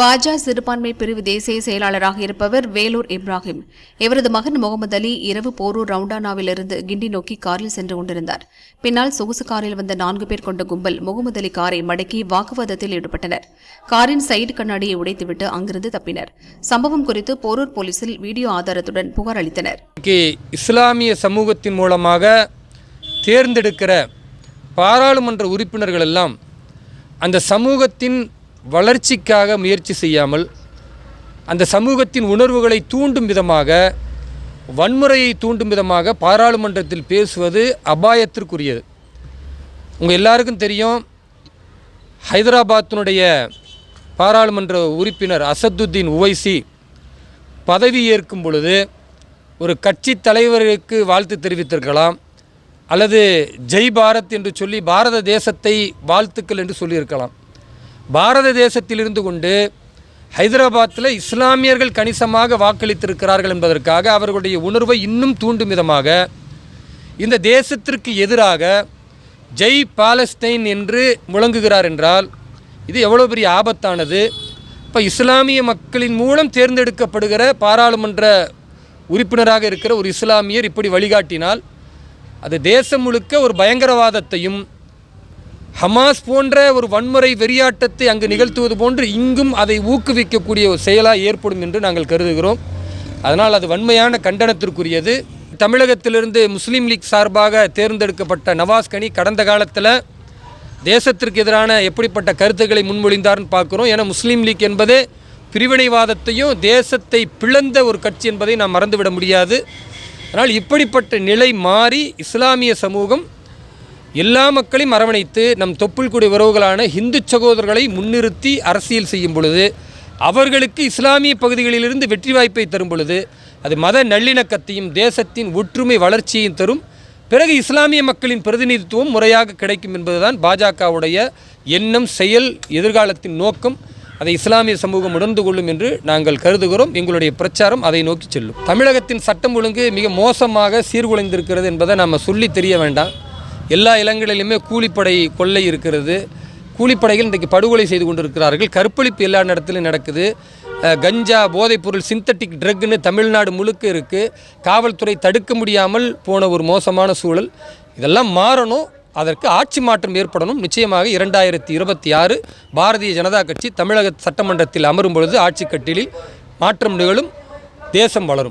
பாஜா சிறுபான்மை பிரிவு தேசிய செயலாளராக இருப்பவர் வேலூர் இப்ராஹிம். இவரது மகன் முகமது அலி இரவு போரூர் ரவுண்டானாவிலிருந்து கிண்டி நோக்கி காரில் சென்று கொண்டிருந்தார். பின்னால் சொகுசு காரில் வந்த நான்கு பேர் கொண்ட கும்பல் முகமது அலி காரை மடக்கி வாக்குவாதத்தில் ஈடுபட்டனர். காரின் சைடு கண்ணாடியை உடைத்துவிட்டு அங்கிருந்து தப்பினர். சம்பவம் குறித்து போரூர் போலீசில் வீடியோ ஆதாரத்துடன் புகார் அளித்தனர். இஸ்லாமிய சமூகத்தின் மூலமாக தேர்ந்தெடுக்கிற பாராளுமன்ற உறுப்பினர்கள் எல்லாம் அந்த சமூகத்தின் வளர்ச்சிக்காக முயற்சி செய்யாமல் அந்த சமூகத்தின் உணர்வுகளை தூண்டும் விதமாக வன்முறையை தூண்டும் விதமாக பாராளுமன்றத்தில் பேசுவது அபாயத்திற்குரியது. உங்கள் எல்லாருக்கும் தெரியும் ஹைதராபாத்தினுடைய பாராளுமன்ற உறுப்பினர் அசதுத்தீன் உவைசி பதவி ஏற்கும் பொழுது ஒரு கட்சி தலைவருக்கு வாழ்த்து தெரிவித்திருக்கலாம் அல்லது ஜெய் பாரத் என்று சொல்லி பாரத தேசத்தை வாழ்த்துக்கள் என்று சொல்லியிருக்கலாம். பாரத தேசத்திலிருந்து கொண்டு ஹைதராபாத்தில் இஸ்லாமியர்கள் கணிசமாக வாக்களித்திருக்கிறார்கள் என்பதற்காக அவர்களுடைய உணர்வை இன்னும் தூண்டும் விதமாக இந்த தேசத்திற்கு எதிராக ஜெய் பாலஸ்தைன் என்று முழங்குகிறார் என்றால் இது எவ்வளோ பெரிய ஆபத்தானது? இப்போ இஸ்லாமிய மக்களின் மூலம் தேர்ந்தெடுக்கப்படுகிற பாராளுமன்ற உறுப்பினராக இருக்கிற ஒரு இஸ்லாமியர் இப்படி வழிகாட்டினால் அது தேசம் முழுக்க ஒரு பயங்கரவாதத்தையும் ஹமாஸ் போன்ற ஒரு வன்முறை வெறியாட்டத்தை அங்கு நிகழ்த்துவது போன்று இங்கும் அதை ஊக்குவிக்கக்கூடிய ஒரு செயலாக ஏற்படும் என்று நாங்கள் கருதுகிறோம். அதனால் அது வன்மையான கண்டனத்திற்குரியது. தமிழகத்திலிருந்து முஸ்லீம் லீக் சார்பாக தேர்ந்தெடுக்கப்பட்ட நவாஸ் கனி கடந்த காலத்தில் தேசத்திற்கு எதிரான எப்படிப்பட்ட கருத்துக்களை முன்மொழிந்தார்னு பார்க்குறோம். ஏன்னா முஸ்லீம் லீக் என்பது பிரிவினைவாதத்தையும் தேசத்தை பிளந்த ஒரு கட்சி என்பதை நாம் மறந்துவிட முடியாது. அதனால் இப்படிப்பட்ட நிலை மாறி இஸ்லாமிய சமூகம் எல்லா மக்களையும் அரவணைத்து நம் தொப்புள் குடி உறவுகளான இந்து சகோதரர்களை முன்னிறுத்தி அரசியல் செய்யும் பொழுது அவர்களுக்கு இஸ்லாமிய பகுதிகளிலிருந்து வெற்றி வாய்ப்பை தரும் பொழுது அது மத நல்லிணக்கத்தையும் தேசத்தின் ஒற்றுமை வளர்ச்சியையும் தரும். பிறகு இஸ்லாமிய மக்களின் பிரதிநிதித்துவம் முறையாக கிடைக்கும் என்பதுதான் பாஜகவுடைய எண்ணம் செயல் எதிர்காலத்தின் நோக்கம். அதை இஸ்லாமிய சமூகம் உணர்ந்து கொள்ளும் என்று நாங்கள் கருதுகிறோம். எங்களுடைய பிரச்சாரம் அதை நோக்கி செல்லும். தமிழகத்தின் சட்டம் ஒழுங்கு மிக மோசமாக சீர்குலைந்திருக்கிறது என்பதை நாம் சொல்லி தெரிய வேண்டாம். எல்லா இடங்களிலுமே கூலிப்படை கொள்ளை இருக்கிறது. கூலிப்படைகள் இன்றைக்கு படுகொலை செய்து கொண்டிருக்கிறார்கள். கற்பழிப்பு எல்லா இடத்துலையும் நடக்குது. கஞ்சா போதைப்பொருள் சிந்தட்டிக் ட்ரக்னு தமிழ்நாடு முழுக்க இருக்குது காவல்துறை தடுக்க முடியாமல் போன ஒரு மோசமான சூழல். இதெல்லாம் மாறணும். அதற்கு ஆட்சி மாற்றம் ஏற்படணும். நிச்சயமாக இரண்டாயிரத்தி இருபத்தி ஆறு பாரதிய ஜனதா கட்சி தமிழக சட்டமன்றத்தில் அமரும் பொழுது ஆட்சி கட்டிலில் மாற்றம் நிகழும். தேசம் வளரும்.